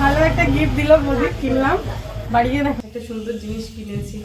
ভালো একটা গিফট দিলাম মোদি কিনলাম। বাড়িয়ে দেখো। একটা সুন্দর জিনিস কিনেছি।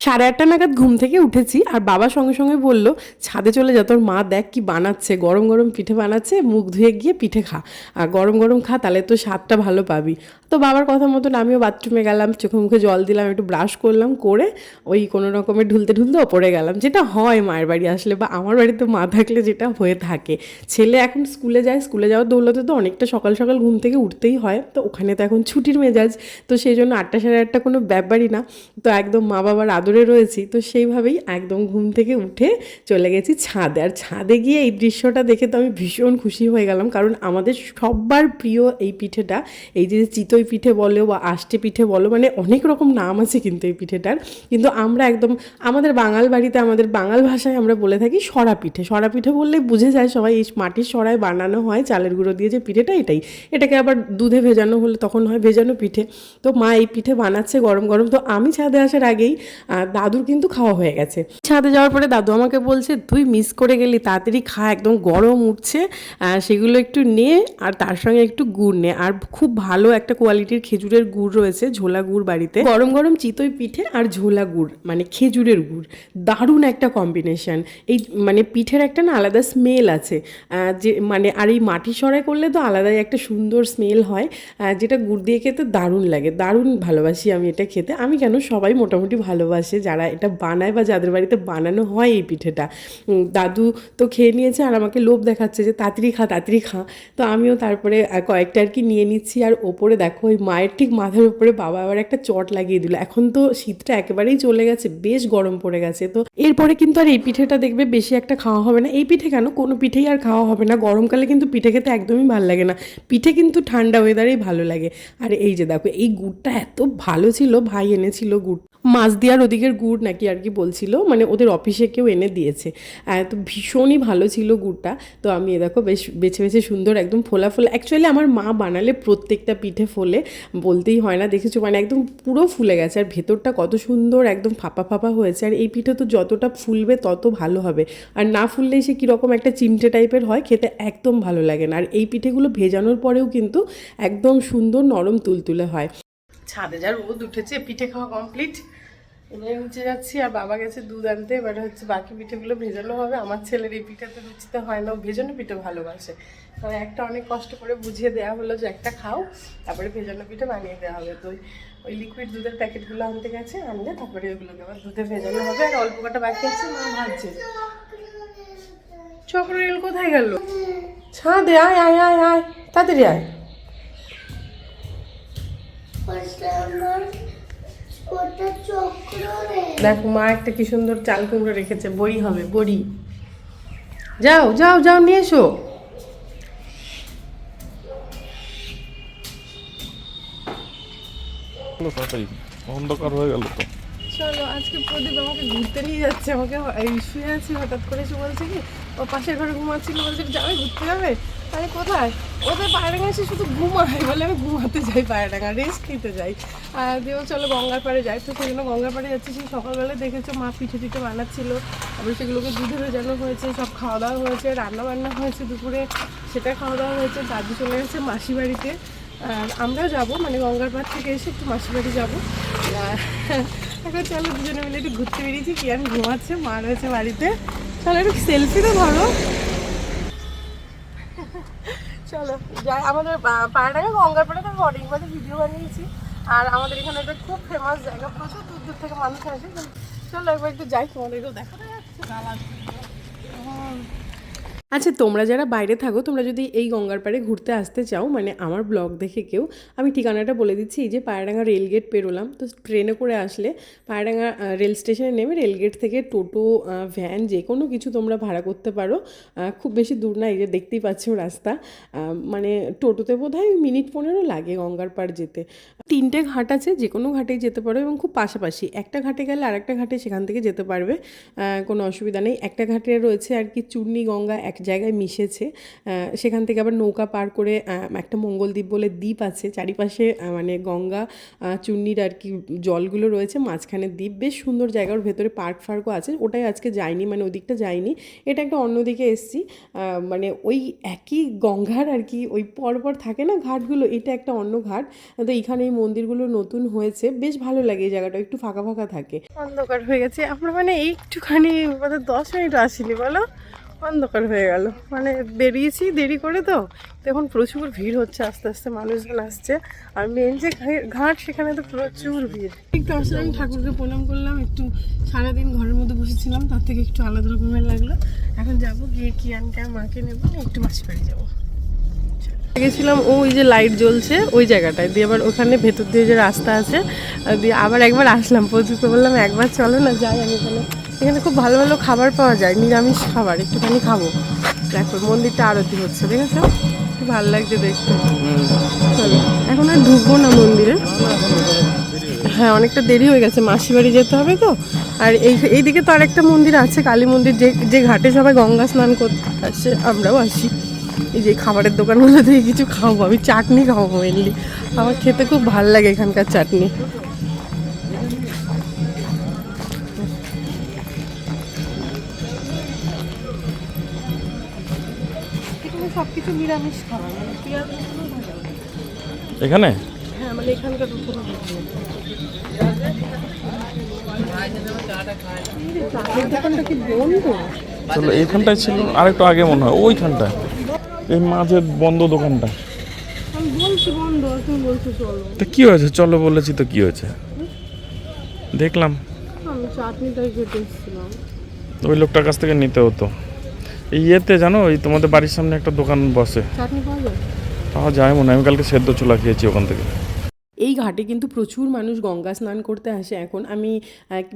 সাড়ে আটটা নাগাদ ঘুম থেকে উঠেছি আর বাবা সঙ্গে সঙ্গে বলল, ছাদে চলে যা, তোর মা দেখ কি বানাচ্ছে। গরম গরম পিঠে বানাচ্ছে, মুখ ধুয়ে গিয়ে পিঠে খা। আর গরম গরম খা, তাহলে তো স্বাদটা ভালো পাবি। তো বাবার কথা মতন আমিও বাথরুমে গেলাম, চোখে মুখে জল দিলাম, একটু ব্রাশ করলাম, করে ওই কোনো রকমের ঢুলতে ঢুলতে ওপরে গেলাম। যেটা হয় মায়ের বাড়ি আসলে বা আমার বাড়িতে মা থাকলে যেটা হয়ে থাকে। ছেলে এখন স্কুলে যায়, স্কুলে যাওয়ার দৌলতে তো অনেকটা সকাল সকাল ঘুম থেকে উঠতেই হয়। তো ওখানে তো এখন ছুটির মেজাজ, তো সেই জন্য আটটা সাড়ে আটটা কোনো ব্যাপারই না। তো একদম মা বাবার আদরে রয়েছি, তো সেইভাবেই একদম ঘুম থেকে উঠে চলে গেছি ছাদে। আর ছাদে গিয়ে এই দৃশ্যটা দেখে তো আমি ভীষণ খুশি হয়ে গেলাম, কারণ আমাদের সবার প্রিয় এই পিঠেটা, এই যে চিতই পিঠে বলো বা আষ্টে পিঠে বলো মানে অনেক রকম নাম আছে কিন্তু এই পিঠেটার। কিন্তু আমরা একদম, আমাদের বাঙাল বাড়িতে, আমাদের বাঙাল ভাষায় আমরা বলে থাকি সরা পিঠে। সরা পিঠে বললে বুঝে যায় সবাই, এই মাটির সরায় বানানো হয়, চালের গুঁড়ো দিয়ে যে পিঠেটা এটাই। এটাকে আবার দুধে ভেজানো হলে তখন হয় ভেজানো পিঠে। তো মা এই পিঠে বানাচ্ছে গরম গরম। তো আমি ছাদে আসার আগেই দাদুর কিন্তু খাওয়া হয়ে গেছে। ছাদে যাওয়ার পরে দাদু আমাকে বলছে, তুই মিস করে গেলি, তাড়াতাড়ি খা, একদম গরম উঠছে সেগুলো একটু নে, আর তার সঙ্গে একটু গুড় নে। আর খুব ভালো একটা কোয়ালিটির খেজুরের গুড় রয়েছে, ঝোলা গুড় বাড়িতে। গরম গরম চিতই পিঠে আর ঝোলা গুড় মানে খেজুরের গুড়। দারুণ একটা কম্বিনেশন এই মানে পিঠের একটা না আলাদা স্মেল আছে যে মানে আর এই মাটি সরাই করলে তো আলাদাই একটা সুন্দর স্মেল হয় যেটা গুড় দিয়ে খেতে দারুণ লাগে। দারুণ ভালোবাসি আমি এটা খেতে। আমি কেন সবাই মোটামুটি ভালোবাসে। যারা এটা বানায় বা যাদের বাড়িতে বানানো হয় এই পিঠেটা। দাদু তো খেয়ে নিয়েছে আর আমাকে লোভ দেখাচ্ছে যে, তাড়াতাড়ি খা তাড়াতাড়ি খা। তো আমিও তারপরে কয়েকটা আর কি নিয়ে নিচ্ছি। আর ওপরে দেখো, ওই মায়ের ঠিক মাথার উপরে বাবা আবার একটা চট লাগিয়ে দিল। এখন তো শীতটা একেবারেই চলে গেছে, বেশ গরম পড়ে গেছে। তো এরপরে কিন্তু আর এই পিঠেটা দেখবে বেশি একটা খাওয়া হবে না। এই পিঠে কেন? কোনো পিঠেই আর খাওয়া হবে না। গরমকালে কিন্তু পিঠে খেতে একদমই ভালো লাগে না। পিঠে কিন্তু ঠান্ডা ওয়েদারেই ভালো লাগে। আর এই যে দেখো, এই গুড়টা এত ভালো ছিল, ভাই এনেছিল গুড় মাছ দেওয়ার ওদিকের গুড় নাকি আর কি বলছিল মানে ওদের অফিসে কেউ এনে দিয়েছে। তো ভীষণই ভালো ছিল গুড়টা। তো আমি এ দেখো বেশ বেছে বেছে সুন্দর একদম ফোলা ফোলা অ্যাকচুয়ালি আমার মা বানালে প্রত্যেকটা পিঠে ফোলে, বলতেই হয় না, দেখেছ? মানে একদম পুরো ফুলে গেছে। আর ভেতরটা কত সুন্দর একদম ফাঁপা ফাঁপা হয়েছে। আর এই পিঠে তো যতটা ফুলবে তত ভালো হবে। আর না ফুললেই সে কীরকম একটা চিমটে টাইপের হয়, খেতে একদম ভালো লাগে না। আর এই পিঠেগুলো ভেজানোর পরেও কিন্তু একদম সুন্দর নরম তুলতুলে হয়। ছাদে, যা রোদ উঠেছে, পিঠে খাওয়া কমপ্লিট এবারে নিচে যাচ্ছি, আর বাবা গেছে দুধ আনতে। এবারে হচ্ছে বাকি পিঠেগুলো ভেজানো হবে। আমার ছেলের এই পিঠাতে রুচিতে হয় না ভেজানো পিঠে ভালোবাসে। তো একটা অনেক কষ্ট করে বুঝিয়ে দেওয়া হলো যে একটা খাও, তারপরে ভেজানো পিঠে বানিয়ে দেওয়া হবে। তো ওই- লিকুইড দুধের প্যাকেটগুলো আনতে গেছে, আনলে তারপরে ওগুলোকে আবার দুধে ভেজানো হবে। আর অল্প কটা বাকি আছে, মা ভাজছে। চক্ররেল কোথায় গেল? ছাদে, আয় আয় আয় আয়, তাড়াতাড়ি আয়। দেখো মা একটা কি সুন্দর চাল কুমড়ো রেখেছে বড়ি হবে বড়ি। যাও যাও যাও নিয়ে এসো। অন্ধকার হয়ে গেল তো। চলো আজকে প্রদীপ আমাকে ঘুরতে নিয়ে যাচ্ছে আমাকে এই শুয়ে আছি হঠাৎ করে এসে বলছে কি ও পাশের ঘরে ঘুমাচ্ছিল বলছে যাবে ঘুরতে যাবে? আরে কোথায়? ওদের পায়রাঙ্গা এসে শুধু ঘুমায় বলে আমি ঘুমাতে যাই পায়রাঙ্গা রেস্ট নিতে যাই। আর দিয়ে ও চলো গঙ্গার পাড়ে যাই। তো জন্য গঙ্গার পাড়ে যাচ্ছি, সেই সকালবেলা দেখেছ মা পিঠে পিঠে বানাচ্ছিল। তারপরে সেগুলোকে দুধে ভেজানো হয়েছে, সব খাওয়া দাওয়া হয়েছে, রান্না বান্না হয়েছে দুপুরে, সেটা খাওয়া দাওয়া হয়েছে, দাদু চলে গেছে মাসি বাড়িতে। আর আমরাও যাব মানে গঙ্গার পাড় থেকে এসে একটু মাসি বাড়ি যাব। এখন চলো দুজনে মিলে একটু ঘুরতে বেরিয়েছি, কি আমি ঘুমাচ্ছে, মা রয়েছে বাড়িতে। চলো একটু সেলফি তো ধরো। চলো, যাই, আমাদের পাড়াটাকে গঙ্গার পাড়ে তো অনেকবার ভিডিও বানিয়েছি। আর আমাদের এখানে একটা খুব ফেমাস জায়গা, প্রচুর দূর দূর থেকে মানুষ আসে। চলো একবার একটু যাই, তোমাদেরকেও দেখা যাচ্ছে। আচ্ছা তোমরা যারা বাইরে থাকো, তোমরা যদি এই গঙ্গার পাড়ে ঘুরতে আসতে চাও মানে আমার ব্লগ দেখে কেউ, আমি ঠিকানাটা বলে দিচ্ছি, এই যে পায়রাডাঙ্গা রেলগেট পেরোলাম। তো ট্রেনে করে আসলে পায়রাডাঙ্গা রেল স্টেশনে নেমে রেলগেট থেকে টোটো ভ্যান, যে কোনো কিছু তোমরা ভাড়া করতে পারো। খুব বেশি দূর না, এই যে দেখতেই পাচ্ছ রাস্তা। মানে টোটোতে বোধ হয় মিনিট পনেরো লাগে গঙ্গার পাড় যেতে। তিনটে ঘাট আছে, যে কোনো ঘাটেই যেতে পারো এবং খুব পাশাপাশি। একটা ঘাটে গেলে আরেকটা ঘাটে সেখান থেকে যেতে পারবে। কোনো অসুবিধা নেই। একটা ঘাটে রয়েছে আর কি চূর্ণি গঙ্গা এক জায়গায় মিশেছে। সেখান থেকে আবার নৌকা পার করে একটা মঙ্গলদ্বীপ বলে দ্বীপ আছে। চারিপাশে মানে গঙ্গা চুন্নির আর কি জলগুলো রয়েছে। মাঝখানে দ্বীপ। বেশ সুন্দর জায়গা। ওর ভেতরে পার্ক ফার্কও আছে। ওটাই আজকে যাইনি মানে ওদিকটা যাইনি। এটা একটা অন্যদিকে এসছি। মানে ওই একই গঙ্গার আর কি ওই পরপর থাকে না ঘাটগুলো? এটা একটা অন্য ঘাট। তো এইখানে এই মন্দিরগুলো নতুন হয়েছে। বেশ ভালো লাগে এই জায়গাটা। একটু ফাঁকা ফাঁকা থাকে। অন্ধকার হয়ে গেছে। আমরা মানে একটুখানি মানে দশ মিনিট আসিনি, বলো? অন্ধকার হয়ে গেল। মানে বেরিয়েছি দেরি করে তো। এখন প্রচুর ভিড় হচ্ছে, আস্তে আস্তে মানুষজন আসছে। আর মেন যে ঘাট, সেখানে তো প্রচুর ভিড়। একটু আসলাম ঠাকুরকে প্রণাম করলাম, একটু সারাদিন ঘরের মধ্যে বসেছিলাম, তার থেকে একটু আলাদা রকমের লাগল। এখন যাব গিয়ে কি আনকে মাকে নেব একটু মাসি বাড়ি যাব। গেছিলাম ওই যে লাইট জ্বলছে, ওই জায়গাটায়। দিয়ে আবার ওখানে ভেতর দিয়ে যে রাস্তা আছে দিয়ে আবার একবার আসলাম। প্রযুক্ত বললাম, একবার চলো না, যাই আমি এখানে এখানে খুব ভালো ভালো খাবার পাওয়া যায়, নিরামিষ খাবার, একটুখানি খাব। দেখো, মন্দিরটা আরতি হচ্ছে, দেখেছ? খুব ভালো লাগছে দেখতে। চলো, এখন আর ঢুকবো না মন্দিরে। হ্যাঁ অনেকটা দেরি হয়ে গেছে মাসি বাড়ি যেতে হবে তো। আর এই, এইদিকে তো আরেকটা মন্দির আছে, কালী মন্দির, যে যে ঘাটে সবাই গঙ্গা স্নান করতে আসে, আমরাও আসি। এই যে খাবারের দোকানগুলো থেকে কিছু খাব, আমি চাটনি খাব মেনলি আমার খেতে খুব ভালো লাগে এখানকার চাটনি। সব কিছু নিরামিষ খাবার মানে পেঁয়াজ রসুনও থাকে এখানে? হ্যাঁ মানে এখানকার চলো এইখানটায় ছিল আরেকটু আগে মনে হয় এই মাঝের বন্ধ দোকানটা। তা কি হয়েছে? চলো বলেছি তো কি হয়েছে? দেখলাম। ওই লোকটার কাছ থেকে নিতে হতো। এই ইয়েতে জানো ওই তোমাদের বাড়ির সামনে একটা দোকান বসে। তা যায় পাওয়া যায় মনে হয় আমি কালকে সেদ্ধ চুলা খেয়েছি ওখান থেকে। এই ঘাটে কিন্তু প্রচুর মানুষ গঙ্গা স্নান করতে আসে। এখন আমি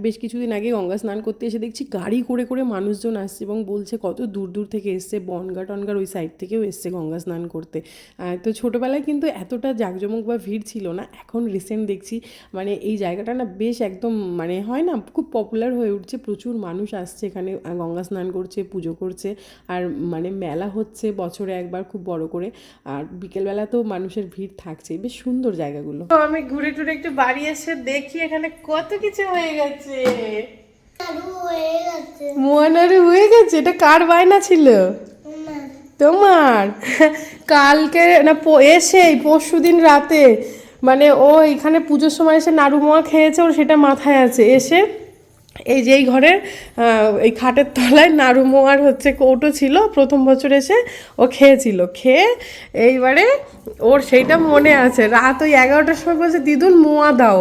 বেশ কিছুদিন আগে গঙ্গা স্নান করতে এসে দেখছি গাড়ি করে করে মানুষজন আসছে এবং বলছে কত দূর দূর থেকে এসছে, বনগা টনগার ওই সাইড থেকেও এসছে গঙ্গা স্নান করতে। তো ছোটোবেলায় কিন্তু এতটা জাঁকজমক বা ভিড় ছিল না, এখন রিসেন্ট দেখছি মানে এই জায়গাটা না বেশ একদম মানে হয় না, খুব পপুলার হয়ে উঠছে, প্রচুর মানুষ আসছে এখানে গঙ্গা স্নান করছে, পুজো করছে, আর মানে মেলা হচ্ছে বছরে একবার খুব বড় করে, আর বিকেলবেলা তো মানুষের ভিড় থাকছে বেশ সুন্দর জায়গাগুলো। তো আমি ঘুরে টুরে একটু বাড়ি এসে দেখি এখানে কত কিছু হয়ে গেছে। চালু হয়ে গেছে। হয়ে এটা কার বায়না ছিল? তোমার। কালকে না এসে পরশু দিন রাতে মানে ও এখানে পুজোর সময় এসে নাড়ু মোয়া খেয়েছে ওর সেটা মাথায় আছে। এসে এই যে এই ঘরের এই খাটের তলায় নাড়ু মোয়ার হচ্ছে কৌটো ছিল, প্রথম বছর এসে ও খেয়েছিল। খেয়ে এইবারে ওর সেইটা মনে আছে। রাত ওই এগারোটার সময় বলছে, দিদুন, মোয়া দাও।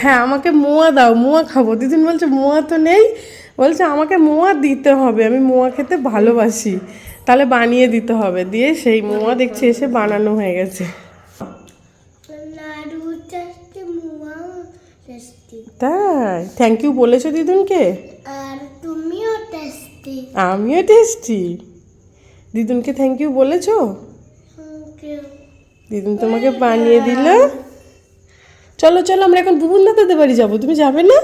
হ্যাঁ আমাকে মোয়া দাও, মোয়া খাব। দিদুন বলছে, মোয়া তো নেই। বলছে, আমাকে মোয়া দিতে হবে, আমি মোয়া খেতে ভালোবাসি। তাহলে বানিয়ে দিতে হবে। দিয়ে সেই মোয়া দেখছি এসে বানানো হয়ে গেছে নাড়ু টেস্টি মুয়া টেস্টি তাই? থ্যাংক ইউ বলেছ দিদুনকে? আর তুমিও টেস্টি আমিও টেস্টি দিদুনকে থ্যাংক ইউ বলেছ? দিদুন তোমাকে বানিয়ে দিল। চলো চলো আমরা এখন বুবুন দাদাদের বাড়ি যাব। তুমি যাবে না?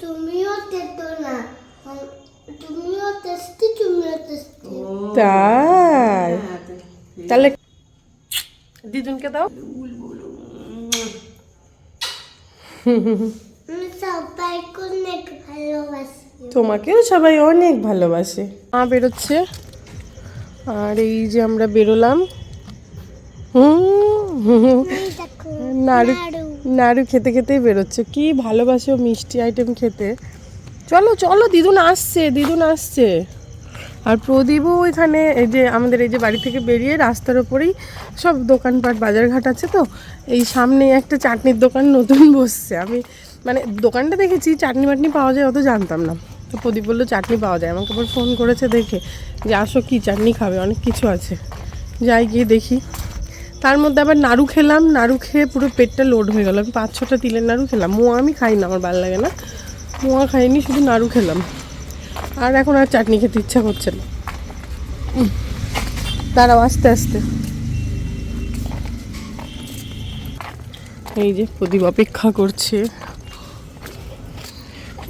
তুমিও তেতো না। তুমিও টেস্টি তুমিও টেস্টি তাই? তাহলে দিদুনকে দাও। তোমাকেও সবাই অনেক ভালোবাসে। মা বেরোচ্ছে। আর এই যে আমরা বেরোলাম। হুম হুম, এই নাড়ু নাড়ু। নাড়ু খেতে খেতেই বেরোচ্ছে। কি ভালোবাসে ও মিষ্টি আইটেম খেতে। চলো চলো, দিদুন আসছে দিদুন আসছে। আর প্রদীপও ওইখানে এই যে আমাদের এই যে বাড়ি থেকে বেরিয়ে রাস্তার ওপরেই সব দোকানপাট, বাজারঘাট আছে তো, এই সামনে একটা চাটনির দোকান নতুন বসছে। আমি মানে দোকানটা দেখেছি, চাটনি বাটনি পাওয়া যায় অত জানতাম না। তো প্রদীপ বলল, চাটনি পাওয়া যায়। আমাকে আবার ফোন করেছে দেখে যে, আসো, কি চাটনি খাবে? অনেক কিছু আছে। যাই গিয়ে দেখি। তার মধ্যে আবার নাড়ু খেলাম, নাড়ু খেয়ে পুরো পেটটা লোড হয়ে গেল। আমি পাঁচ ছটা তিলের নাড়ু খেলাম। মো, আমি খাই না, আমার ভালো লাগে না। মোয়া খাইনি, শুধু নাড়ু খেলাম। আর এখন আর চাটনি খেতে ইচ্ছা করছে না। দাঁড়াও, আস্তে আস্তে। এই যে প্রদীপ অপেক্ষা করছে।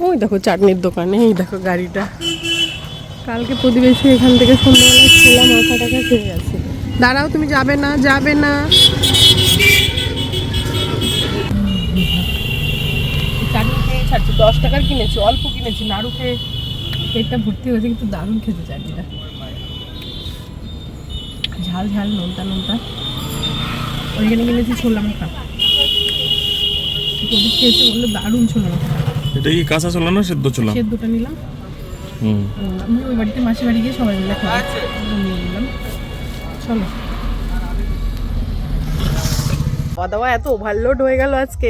ওই দেখো চাটনির দোকানে, এই দেখো গাড়িটা। কালকে প্রতিবেশী এখান থেকে সন্ধ্যাবেলা ছোলা মাথা টাকা খেয়ে গেছে। দাঁড়াও, তুমি যাবে না যাবে না। ছাড়ছি দশ টাকার কিনেছি অল্প কিনেছি নাড়ু খেয়ে পেটটা ভর্তি হয়েছে কিন্তু দারুণ খেতে চাটনিটা ঝাল ঝাল নোনতা নোনতা। ওইখানে কিনেছি ছোলা প্রদীপ খেয়েছে বলল দারুণ ছোলা মাথা এটা কি কাঁচা ছোলা না সেদ্ধ ছোলা? সেদ্ধটা নিলাম। হুম। আমি ওই বাড়িতে মাসি বাড়ি গিয়ে সবাই মিলে খাওয়া নিয়ে নিলাম। চলো। খাওয়া দাওয়া এত ওভারলোড হয়ে গেল আজকে।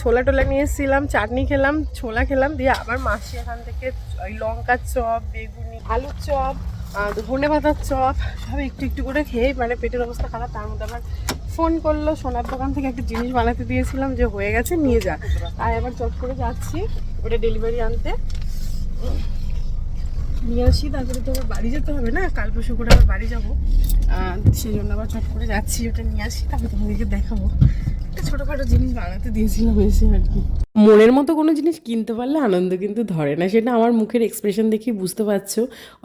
ছোলা টোলা নিয়ে এসেছিলাম, চাটনি খেলাম, ছোলা খেলাম, দিয়ে আবার মাসি এখান থেকে ওই লঙ্কার চপ, বেগুনি, আলুর চপ ধনে পাতার চপ, সব একটু একটু করে খেয়ে মানে পেটের অবস্থা খারাপ, তার মধ্যে আবার ফোন করল, সোনার দোকান থেকে একটা জিনিস বানাতে দিয়েছিলাম যে হয়ে গেছে, নিয়ে যা। তাই আবার চট করে যাচ্ছি, ওটা ডেলিভারি আনতে। নিয়ে আসি, তারপরে তো আবার বাড়ি যেতে হবে না, কাল পরশু করে আবার বাড়ি যাব। সেই জন্য আবার চট করে যাচ্ছি, ওটা নিয়ে আসি, তারপরে তোমাদেরকে দেখাবো। একটা ছোটোখাটো জিনিস বানাতে দিয়েছিলাম এসে আর কি। মনের মতো কোনো জিনিস কিনতে পারলে আনন্দ কিন্তু ধরে না, সেটা আমার মুখের এক্সপ্রেশন দেখেই বুঝতে পারছ।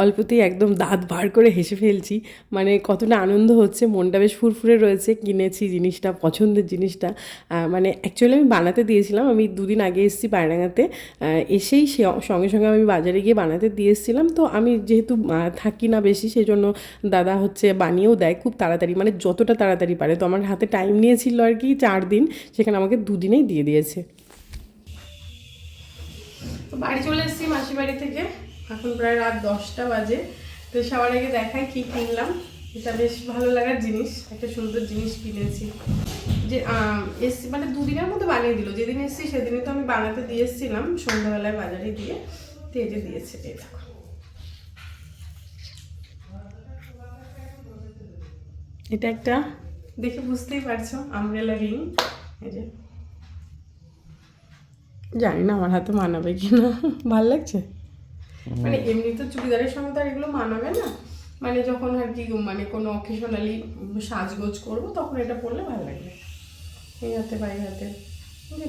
অল্পতেই একদম দাঁত বার করে হেসে ফেলছি। মানে কতটা আনন্দ হচ্ছে, মনটা বেশ ফুরফুরে রয়েছে, কিনেছি জিনিসটা, পছন্দের জিনিসটা। মানে অ্যাকচুয়ালি আমি বানাতে দিয়েছিলাম, আমি দুদিন আগে এসেছি পায়রাঙাতে এসেই সে সঙ্গে সঙ্গে আমি বাজারে গিয়ে বানাতে দিয়ে এসেছিলাম। তো আমি যেহেতু থাকি না বেশি সেই জন্য দাদা হচ্ছে বানিয়েও দেয় খুব তাড়াতাড়ি মানে যতটা তাড়াতাড়ি পারে। তো আমার হাতে টাইম নিয়েছিল আর কি, চার দিন, সেখানে আমাকে দুদিনেই দিয়ে দিয়েছে। বাড়ি চলে এসেছি মাসি বাড়ি থেকে। এখন প্রায় রাত দশটা বাজে। তো সবার আগে দেখাই কি কিনলাম। এটা বেশ ভালো লাগার জিনিস, একটা সুন্দর জিনিস কিনেছি। যে এসছি মানে দুদিনের মধ্যে বানিয়ে দিল। যেদিন এসছি সেদিনই তো আমি বানাতে দিয়ে এসেছিলাম, সন্ধ্যাবেলায় বাজারে দিয়ে। তো এই যে দিয়েছে দেখো। এটা একটা দেখে বুঝতেই পারছ আমরেলা রিং এই যে। জানি না আমার হাতে মানাবে কি না ভালো লাগছে? মানে এমনি তো চুড়িদারের সঙ্গে তো আর এগুলো মানাবে না। মানে যখন আর কি মানে কোনো অকেশনালি সাজগোজ করব তখন এটা পরলে ভালো লাগবে। এই হাতে বা এই হাতে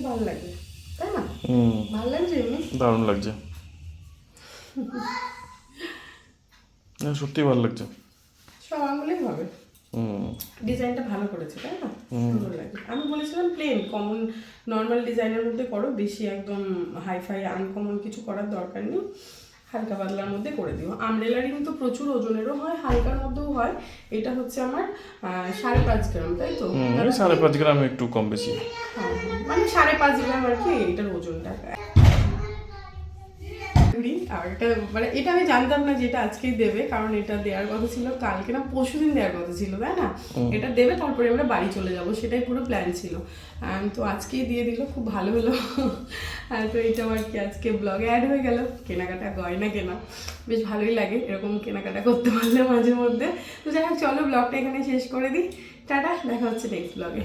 ভালো লাগবে। তাই না? হুম। ভালো লাগছে এমনি? দারুণ লাগছে। সত্যি ভালো লাগছে। সব আঙুলেই হবে। ডিজাইনটা ভালো করেছে তাই না? সুন্দর লাগে আমি বলেছিলাম প্লেন কমন নর্মাল ডিজাইনের মধ্যে করো বেশি একদম হাইফাই আনকমন কিছু করার দরকার নেই। হালকা পাতলার মধ্যে করে দিও। আমরেলা রিং তো প্রচুর ওজনেরও হয় হালকার মধ্যেও হয়। এটা হচ্ছে আমার সাড়ে পাঁচ গ্রাম তাই তো? সাড়ে পাঁচ গ্রাম একটু কম বেশি। হ্যাঁ, মানে সাড়ে পাঁচ গ্রাম আর কি এটার ওজনটা। চুড়ি আর এটা মানে এটা আমি জানতাম না যে এটা আজকেই দেবে কারণ এটা দেওয়ার কথা ছিল কালকে না পরশু দিন দেওয়ার কথা ছিল তাই না? এটা দেবে তারপরে আমরা বাড়ি চলে যাব সেটাই পুরো প্ল্যান ছিল। তো আজকেই দিয়ে দিল খুব ভালো হলো। আর তো এটা আমার কি আজকে ব্লগে অ্যাড হয়ে গেল কেনাকাটা গয়না কেনা। বেশ ভালোই লাগে এরকম কেনাকাটা করতে পারলে মাঝে মধ্যে। তো যাই হোক চলো ব্লগটা এখানে শেষ করে দিই। টাটা দেখা হচ্ছে নেক্সট ব্লগে